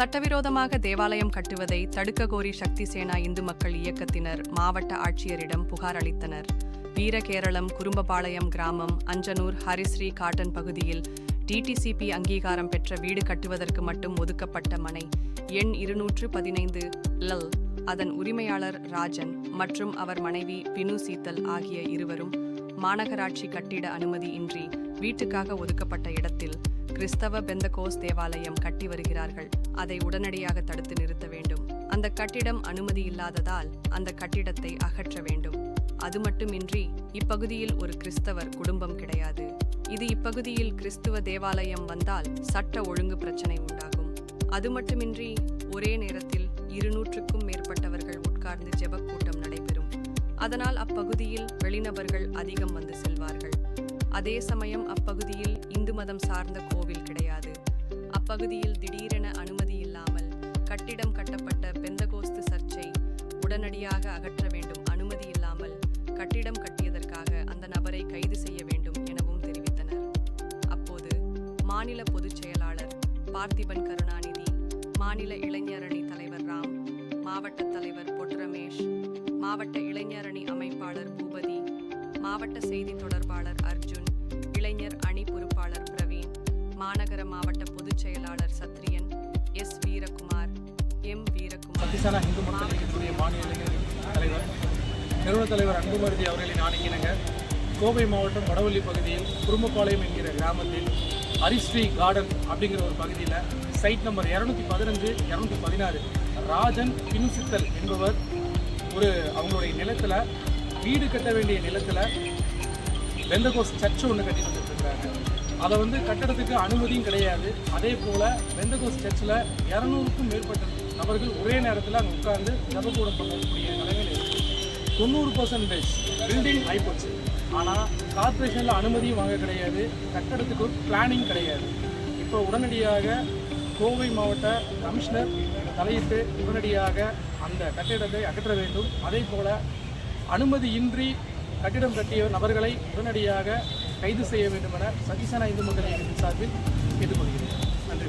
சட்டவிரோதமாக தேவாலயம் கட்டுவதை தடுக்க கோரி சக்தி சேனா இந்து மக்கள் இயக்கத்தினர் மாவட்ட ஆட்சியரிடம் புகார் அளித்தனர். வீரகேரளம் குறும்பபாளையம் கிராமம் அஞ்சனூர் ஹரிஸ்ரீ காட்டன் பகுதியில் டிடிசிபி அங்கீகாரம் பெற்ற வீடு கட்டுவதற்கு மட்டும் ஒதுக்கப்பட்ட மனை எண் இருநூற்று பதினைந்து லல் அதன் உரிமையாளர் ராஜன் மற்றும் அவர் மனைவி வினு சீத்தல் ஆகிய இருவரும் மாநகராட்சி கட்டிட அனுமதி இன்றி வீட்டுக்காக ஒதுக்கப்பட்ட இடத்தில் கிறிஸ்தவ பெந்தகோஸ் தேவாலயம் கட்டி வருகிறார்கள். அதை உடனடியாக தடுத்து நிறுத்த வேண்டும். அந்த கட்டிடம் அனுமதி இல்லாததால் அந்த கட்டிடத்தை அகற்ற வேண்டும். அது மட்டுமின்றி இப்பகுதியில் ஒரு கிறிஸ்தவர் குடும்பம் கிடையாது. இது இப்பகுதியில் கிறிஸ்துவ தேவாலயம் வந்தால் சட்ட ஒழுங்கு பிரச்சனை உண்டாகும். அது மட்டுமின்றி ஒரே நேரத்தில் இருநூற்றுக்கும் மேற்பட்டவர்கள் உட்கார்ந்து ஜெபக் கூட்டம் நடைபெறும். அதனால் அப்பகுதியில் வெளிநபர்கள் அதிகம் வந்து செல்வார்கள். அதே சமயம் அப்பகுதியில் இந்து மதம் சார்ந்த கோவில் கிடையாது. அப்பகுதியில் திடீரென அனுமதி இல்லாமல் கட்டிடம் கட்டப்பட்ட பெந்தகோஸ்து சர்ச்சை உடனடியாக அகற்ற வேண்டும். அனுமதி இல்லாமல் கட்டிடம் கட்டியதற்காக அந்த நபரை கைது செய்ய வேண்டும் எனவும் தெரிவித்தனர். அப்போது மாநில பொதுச் செயலாளர் பார்த்திபன் கருணாநிதி மாநில இளைஞரணி தலைவர் ராம் மாவட்ட தலைவர் பொட் ரமேஷ் மாவட்ட இளைஞரணி அமை மாவட்ட செய்தி தொடர்பாளர் அர்ஜுன் இளைஞர் அணி பொறுப்பாளர் பிரவீன் மாநகர மாவட்ட பொதுச் செயலாளர் சத்ரியன் எஸ் வீரகுமார் எம் வீரகுமார். இந்து மக்கள் மாநில தலைவர் நிறுவன தலைவர் அன்புமருதி அவர்களின் ஆணைக்கிணங்க கோவை மாவட்டம் வடவள்ளி பகுதியில் குடும்பப்பாளையம் என்கிற கிராமத்தில் ஹரிஸ்ரீ கார்டன் அப்படிங்கிற ஒரு பகுதியில் சைட் நம்பர் இரநூத்தி பதினஞ்சு இரநூத்தி பதினாறு ராஜன் பின்சித்தல் என்பவர் ஒரு அவங்களுடைய நிலத்தில் வீடு கட்ட வேண்டிய நிலத்தில் வெந்தகோஸ் சர்ச் ஒன்று கட்டி வந்துட்டுருக்காங்க அதை வந்து கட்டடத்துக்கு அனுமதியும் கிடையாது. அதே போல் வெந்தகோஸ் சர்ச்சில் இரநூறுக்கும் மேற்பட்ட நபர்கள் ஒரே நேரத்தில் அங்கே உட்கார்ந்து ஜபக்கூடம் பண்ணக்கூடிய நிலைமையில் இருக்குது தொண்ணூறு பர்சன்டேஜ் பில்டிங் ஆகிப்போச்சு ஆனால் கார்பரேஷனில் அனுமதியும் வாங்க கிடையாது. கட்டடத்துக்கு பிளானிங் கிடையாது. இப்போ உடனடியாக கோவை மாவட்ட கமிஷனர் தலையிட்டு உடனடியாக அந்த கட்டிடத்தை அகற்ற வேண்டும். அதே போல் அனுமதியின்றி கட்டிடம் கட்டிய நபர்களை உடனடியாக கைது செய்ய வேண்டும் என சதீசனா இந்து மக்கள் இயக்கத்தின் சார்பில் கேட்டுக்கொள்கிறேன். நன்றி.